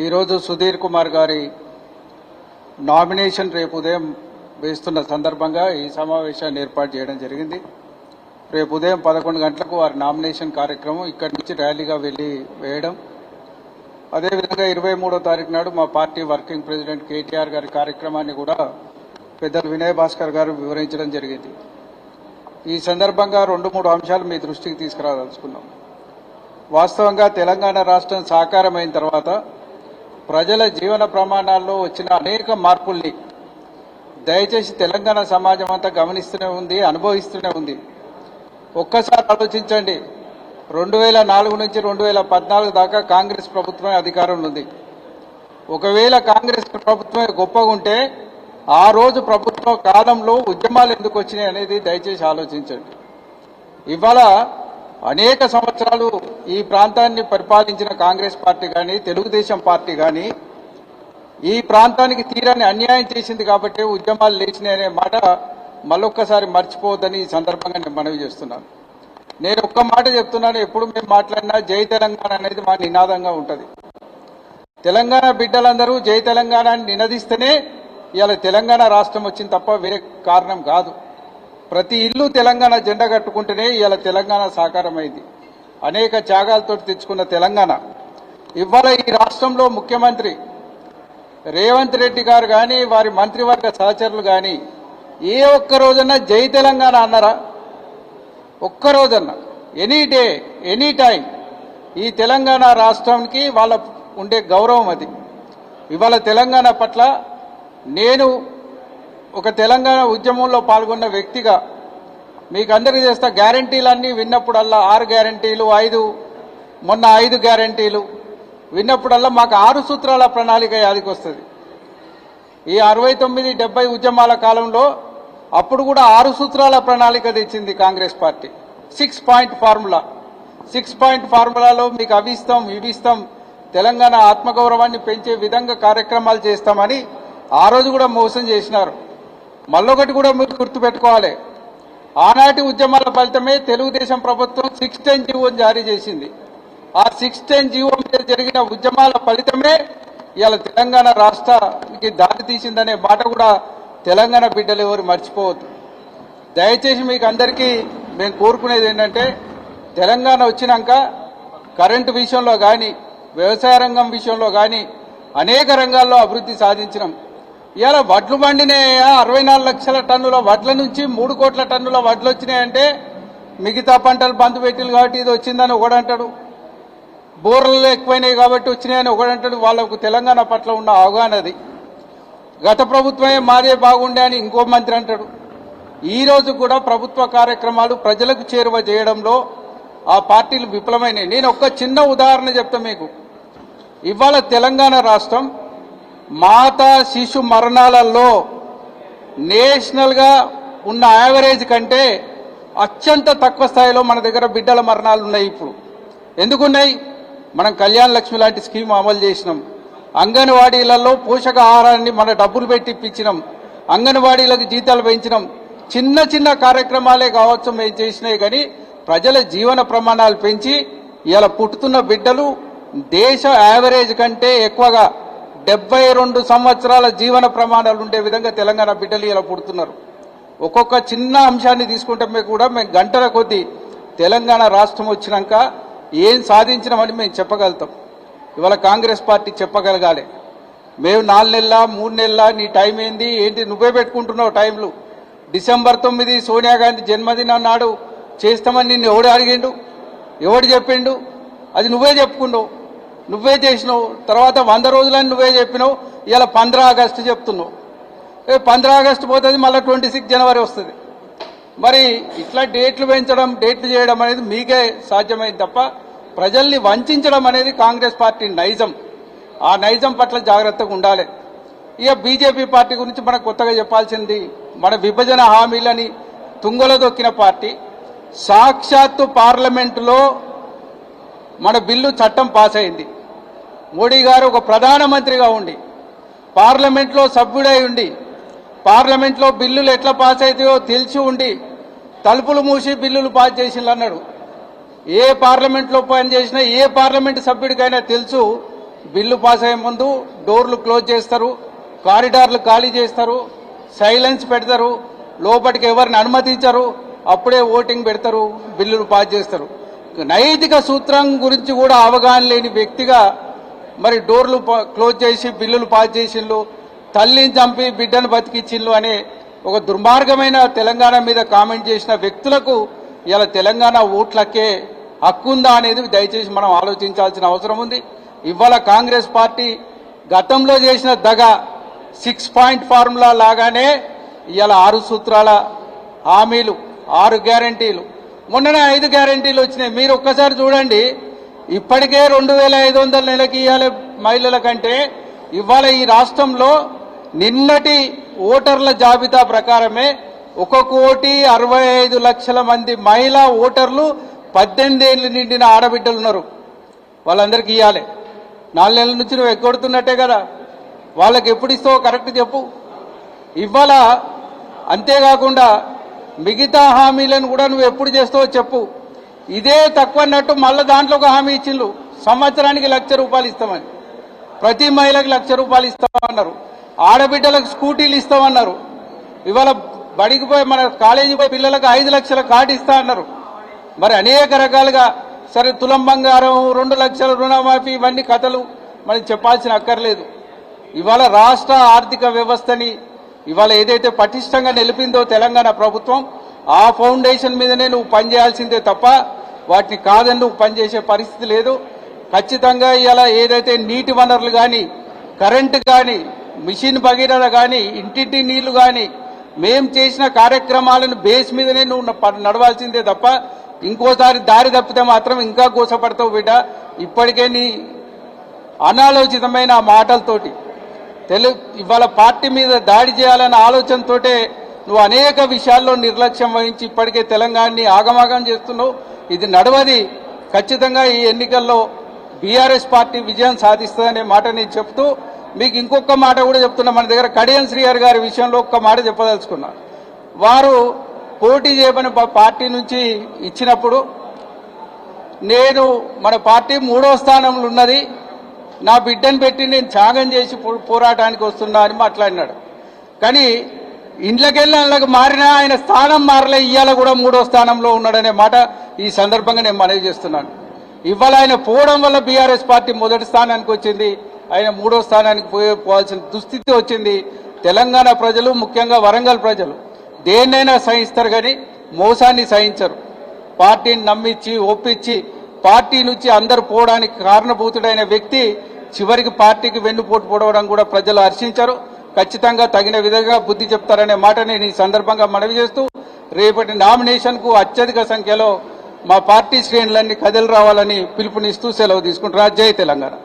ఈరోజు సుధీర్ కుమార్ గారి నామినేషన్ రేపు ఉదయం వేస్తున్న సందర్భంగా ఈ సమావేశాన్ని ఏర్పాటు చేయడం జరిగింది. రేపు ఉదయం పదకొండు గంటలకు వారి నామినేషన్ కార్యక్రమం ఇక్కడి నుంచి ర్యాలీగా వెళ్ళి వేయడం. అదేవిధంగా ఇరవై మూడో తారీఖు నాడు మా పార్టీ వర్కింగ్ ప్రెసిడెంట్ కేటీఆర్ గారి కార్యక్రమాన్ని కూడా పెద్దలు వినయ్ భాస్కర్ గారు వివరించడం జరిగింది. ఈ సందర్భంగా రెండు మూడు అంశాలు మీ దృష్టికి తీసుకురాదలుచుకున్నాం. వాస్తవంగా తెలంగాణ రాష్ట్రం సాకారమైన తర్వాత ప్రజల జీవన ప్రమాణాల్లో వచ్చిన అనేక మార్పుల్ని దయచేసి తెలంగాణ సమాజం అంతా గమనిస్తూనే ఉంది అనుభవిస్తూనే ఉంది. ఒక్కసారి ఆలోచించండి. రెండు వేల నాలుగు నుంచి రెండు వేల పద్నాలుగు దాకా కాంగ్రెస్ ప్రభుత్వమే అధికారంలో ఉంది. ఒకవేళ కాంగ్రెస్ ప్రభుత్వమే గొప్పగా ఉంటే ఆ రోజు ప్రభుత్వ కాలంలో ఉద్యమాలు ఎందుకు వచ్చినాయి అనేది దయచేసి ఆలోచించండి. ఇవాళ అనేక సంవత్సరాలు ఈ ప్రాంతాన్ని పరిపాలించిన కాంగ్రెస్ పార్టీ కానీ తెలుగుదేశం పార్టీ కానీ ఈ ప్రాంతానికి తీరాన్ని అన్యాయం చేసింది కాబట్టి ఉద్యమాలు లేచినాయి అనే మాట మళ్ళొక్కసారి మర్చిపోవద్దని ఈ సందర్భంగా నేను మనవి చేస్తున్నాను. నేను ఒక్క మాట చెప్తున్నాను ఎప్పుడు మేము మాట్లాడినా జై తెలంగాణ అనేది మా నినాదంగా ఉంటుంది. తెలంగాణ బిడ్డలందరూ జై తెలంగాణ నినదిస్తేనే ఇవాళ తెలంగాణ రాష్ట్రం వచ్చింది తప్ప వేరే కారణం కాదు. ప్రతి ఇల్లు తెలంగాణ జెండా కట్టుకుంటేనే ఇవాళ తెలంగాణ సాకారమైంది. అనేక త్యాగాలతో తెచ్చుకున్న తెలంగాణ. ఇవాళ ఈ రాష్ట్రంలో ముఖ్యమంత్రి రేవంత్ రెడ్డి గారు కానీ వారి మంత్రివర్గ సహచరులు కానీ ఏ ఒక్క రోజన్నా జై తెలంగాణ అన్నారా? ఒక్క రోజన్నా. ఎనీ డే ఎనీ టైం ఈ తెలంగాణ రాష్ట్రానికి వాళ్ళ ఉండే గౌరవం అది. ఇవాళ తెలంగాణ పట్ల నేను ఒక తెలంగాణ ఉద్యమంలో పాల్గొన్న వ్యక్తిగా మీకు అందరికీ చేస్తా గ్యారంటీలన్నీ విన్నప్పుడల్లా ఆరు గ్యారంటీలు ఐదు మొన్న ఐదు గ్యారంటీలు విన్నప్పుడల్లా మాకు ఆరు సూత్రాల ప్రణాళిక యాదికి వస్తుంది. ఈ అరవై తొమ్మిది డెబ్బై ఉద్యమాల కాలంలో అప్పుడు కూడా ఆరు సూత్రాల ప్రణాళిక తెచ్చింది Congress party. Six point formula six point ఫార్ములాలో మీకు అవి ఇస్తాం ఇవి ఇస్తాం తెలంగాణ ఆత్మగౌరవాన్ని పెంచే విధంగా కార్యక్రమాలు చేస్తామని ఆ రోజు కూడా మోసం చేసినారు. మళ్ళొకటి కూడా మీరు గుర్తుపెట్టుకోవాలి. ఆనాటి ఉద్యమాల ఫలితమే తెలుగుదేశం ప్రభుత్వం సిక్స్ టెన్ జీవోని జారీ చేసింది. ఆ సిక్స్ టెన్ జీవో మీద జరిగిన ఉద్యమాల ఫలితమే ఇవాళ తెలంగాణ రాష్ట్రానికి దారి తీసిందనే మాట కూడా తెలంగాణ బిడ్డలు ఎవరు మర్చిపోవద్దు. దయచేసి మీకు అందరికీ మేము కోరుకునేది ఏంటంటే తెలంగాణ వచ్చినాక కరెంటు విషయంలో కానీ వ్యవసాయ రంగం విషయంలో కానీ అనేక రంగాల్లో అభివృద్ధి సాధించినాం. ఇవాళ వడ్లు పండినాయా అరవై నాలుగు లక్షల టన్నుల వడ్ల నుంచి మూడు కోట్ల టన్నుల వడ్లు వచ్చినాయంటే మిగతా పంటలు బంద్ పెట్టింది కాబట్టి ఇది వచ్చిందని ఒకడంటాడు బోర్లు ఎక్కువైనాయి కాబట్టి వచ్చినాయని ఒకడంటాడు వాళ్ళకు తెలంగాణ పట్ల ఉన్న అవగాహన అది. గత ప్రభుత్వమే మాదే బాగుండే అని ఇంకో మంత్రి అంటాడు. ఈరోజు కూడా ప్రభుత్వ కార్యక్రమాలు ప్రజలకు చేరువ చేయడంలో ఆ పార్టీలు విఫలమైనవి నేను ఒక చిన్న ఉదాహరణ చెప్తా మీకు. ఇవాళ తెలంగాణ రాష్ట్రం మాతా శిశు మరణాలలో నేషనల్గా ఉన్న యావరేజ్ కంటే అత్యంత తక్కువ స్థాయిలో మన దగ్గర బిడ్డల మరణాలు ఉన్నాయి ఇప్పుడు. ఎందుకున్నాయి? మనం కళ్యాణ లక్ష్మి లాంటి స్కీమ్ అమలు చేసినాం. అంగన్వాడీలలో పోషక ఆహారాన్ని మన డబ్బులు పెట్టి ఇప్పించినాం. అంగన్వాడీలకు జీతాలు పెంచినాం. చిన్న చిన్న కార్యక్రమాలే కావచ్చు మేము చేసినాయి కానీ ప్రజల జీవన ప్రమాణాలు పెంచి ఇలా పుట్టుతున్న బిడ్డలు దేశ యావరేజ్ కంటే ఎక్కువగా డెబ్బై రెండు సంవత్సరాల జీవన ప్రమాణాలు ఉండే విధంగా తెలంగాణ బిడ్డలు ఇలా పుడుతున్నారు. ఒక్కొక్క చిన్న అంశాన్ని తీసుకుంటే మేము కూడా మేము గంటల కొద్దీ తెలంగాణ రాష్ట్రం వచ్చినాక ఏం సాధించినామని మేము చెప్పగలుగుతాం. ఇవాళ కాంగ్రెస్ పార్టీ చెప్పగలగాలి. మేము నాలుగు నెలల మూడు నెలల నీ టైం ఏంది ఏంటి నువ్వే పెట్టుకుంటున్నావు టైంలు. డిసెంబర్ తొమ్మిది సోనియా గాంధీ జన్మదినం నాడు చేస్తామని నిన్ను ఎవడు అడిగిండు? ఎవడు చెప్పిండు? అది నువ్వే చెప్పుకున్నావు. నువ్వే చేసినావు తర్వాత వంద రోజులని నువ్వే చెప్పినావు ఇలా పంద్రా ఆగస్టు చెప్తున్నావు. పంద్రా ఆగస్టు పోతుంది మళ్ళీ ట్వంటీ సిక్స్ జనవరి వస్తుంది. మరి ఇట్లా డేట్లు పెంచడం డేట్లు చేయడం అనేది మీకే సాధ్యమైంది తప్ప ప్రజల్ని వంచడం అనేది కాంగ్రెస్ పార్టీ నైజం. ఆ నైజం పట్ల జాగ్రత్తగా ఉండాలి. ఇక బీజేపీ పార్టీ గురించి మనకు కొత్తగా చెప్పాల్సింది మన విభజన హామీలని తుంగలో దొక్కిన పార్టీ. సాక్షాత్తు పార్లమెంటులో మన బిల్లు చట్టం పాస్ అయింది. మోడీ గారు ఒక ప్రధానమంత్రిగా ఉండి పార్లమెంట్లో సభ్యుడై ఉండి పార్లమెంట్లో బిల్లులు ఎట్లా పాస్ అవుతాయో తెలిసి ఉండి తలుపులు మూసి బిల్లులు పాస్ చేసిండు అన్నాడు ఏ పార్లమెంట్లో పని చేసినా ఏ పార్లమెంట్ సభ్యుడికైనా తెలుసు బిల్లు పాస్ అయ్యే ముందు డోర్లు క్లోజ్ చేస్తారు కారిడార్లు ఖాళీ చేస్తారు సైలెన్స్ పెడతారు లోపలికి ఎవరిని అనుమతించరు అప్పుడే ఓటింగ్ పెడతారు బిల్లులు పాస్ చేస్తారు. నైతిక సూత్రం గురించి కూడా అవగాహన లేని వ్యక్తిగా మరి డోర్లు ప- క్లోజ్ చేసి బిల్లులు పాస్ చేసిండ్రు తల్లిని చంపి బిడ్డను బతికించిండ్రు అనే ఒక దుర్మార్గమైన తెలంగాణ మీద కామెంట్ చేసిన వ్యక్తులకు ఇలా తెలంగాణ ఓట్లకే హక్కుందా అనేది దయచేసి మనం ఆలోచించాల్సిన అవసరం ఉంది. ఇవాళ కాంగ్రెస్ పార్టీ గతంలో చేసిన దగ సిక్స్ పాయింట్ ఫార్ములా లాగానే ఇవాళ ఆరు సూత్రాల హామీలు ఆరు గ్యారంటీలు మొన్ననే ఐదు గ్యారంటీలు వచ్చినాయి. మీరు ఒక్కసారి చూడండి. ఇప్పటికే రెండు వేల ఐదు వందల నెలకి ఇవ్వాలి మహిళల కంటే. ఇవాళ ఈ రాష్ట్రంలో నిన్నటి ఓటర్ల జాబితా ప్రకారమే ఒక కోటి అరవై ఐదు లక్షల మంది మహిళా ఓటర్లు పద్దెనిమిది ఏళ్ళు నిండిన ఆడబిడ్డలు ఉన్నారు. వాళ్ళందరికీ ఇవ్వాలి నాలుగు నెలల నుంచి నువ్వు ఎగ్గొడుతున్నట్టే కదా. వాళ్ళకి ఎప్పుడు ఇస్తావో కరెక్ట్ చెప్పు. ఇవాళ అంతేకాకుండా మిగతా హామీలను కూడా నువ్వు ఎప్పుడు చేస్తావో చెప్పు. ఇదే తక్కువ అన్నట్టు మళ్ళీ దాంట్లో ఒక హామీ ఇచ్చిండ్రు. సంవత్సరానికి లక్ష రూపాయలు ఇస్తామని. ప్రతి మహిళకి లక్ష రూపాయలు ఇస్తామన్నారు. ఆడబిడ్డలకు స్కూటీలు ఇస్తామన్నారు. ఇవాళ బడికి పోయి మన కాలేజీ పోయి పిల్లలకు ఐదు లక్షల కార్డు ఇస్తా అన్నారు. మరి అనేక రకాలుగా సరే తులం బంగారం రెండు లక్షల రుణమాఫీ ఇవన్నీ కథలు. మనకి చెప్పాల్సిన అక్కర్లేదు. ఇవాళ రాష్ట్ర ఆర్థిక వ్యవస్థని ఇవాళ ఏదైతే పటిష్టంగా నిలిపిందో తెలంగాణ ప్రభుత్వం ఆ ఫౌండేషన్ మీదనే నువ్వు పనిచేయాల్సిందే తప్ప వాటిని కాదని నువ్వు పనిచేసే పరిస్థితి లేదు. ఖచ్చితంగా ఇలా ఏదైతే నీటి వనరులు కానీ కరెంటు కానీ మిషన్ భగీరథ కానీ ఇంటింటి నీళ్ళు కానీ మేం చేసిన కార్యక్రమాలను బేస్ మీదనే నువ్వు నడవాల్సిందే తప్ప ఇంకోసారి దారి తప్పితే మాత్రం ఇంకా గోసపడతావు బిడ్డ. ఇప్పటికే నీ అనాలోచితమైన మాటలతోటి తెలుగు ఇవాళ పార్టీ మీద దాడి చేయాలన్న ఆలోచనతోటే నువ్వు అనేక విషయాల్లో నిర్లక్ష్యం వహించి ఇప్పటికే తెలంగాణని ఆగమాగం చేస్తున్నావు. ఇది నడవది. ఖచ్చితంగా ఈ ఎన్నికల్లో బీఆర్ఎస్ పార్టీ విజయం సాధిస్తుందనే మాట నేను చెప్తూ మీకు ఇంకొక మాట కూడా చెప్తున్నా. మన దగ్గర కడియం శ్రీహర్ గారి విషయంలో ఒక్క మాట చెప్పదలుచుకున్నా. వారు పోటీ చేయమని పార్టీ నుంచి ఇచ్చినప్పుడు నేను మన పార్టీ మూడో స్థానంలో ఉన్నది. నా బిడ్డను పెట్టి నేను త్యాగం చేసి పో- పోరాటానికి వస్తున్నా అని మాట్లాడినాడు. కానీ ఇండ్లకెళ్ళి వాళ్ళకి మారినా ఆయన స్థానం మారలే ఇవాళ కూడా మూడో స్థానంలో ఉన్నాడనే మాట ఈ సందర్భంగా నేను మనవి చేస్తున్నాను. ఇవాళ ఆయన పోవడం వల్ల బీఆర్ఎస్ పార్టీ మొదటి స్థానానికి వచ్చింది ఆయన మూడో స్థానానికి పోయే పోవాల్సిన దుస్థితి వచ్చింది. తెలంగాణ ప్రజలు ముఖ్యంగా వరంగల్ ప్రజలు దేన్నైనా సహిస్తారు కానీ మోసాన్ని సహించరు. పార్టీని నమ్మించి ఒప్పించి పార్టీ నుంచి అందరు పోవడానికి కారణభూతుడైన వ్యక్తి చివరికి పార్టీకి వెన్నుపోటు పొడవడం కూడా ప్రజలు హర్షించారు. ఖచ్చితంగా తగిన విధంగా బుద్ధి చెప్తారనే మాట నేను ఈ సందర్భంగా మనవి చేస్తూ రేపటి నామినేషన్కు అత్యధిక సంఖ్యలో మా పార్టీ శ్రేణులన్నీ కదిలి రావాలని పిలుపునిస్తూ సెలవు తీసుకుంటున్నా జై తెలంగాణ.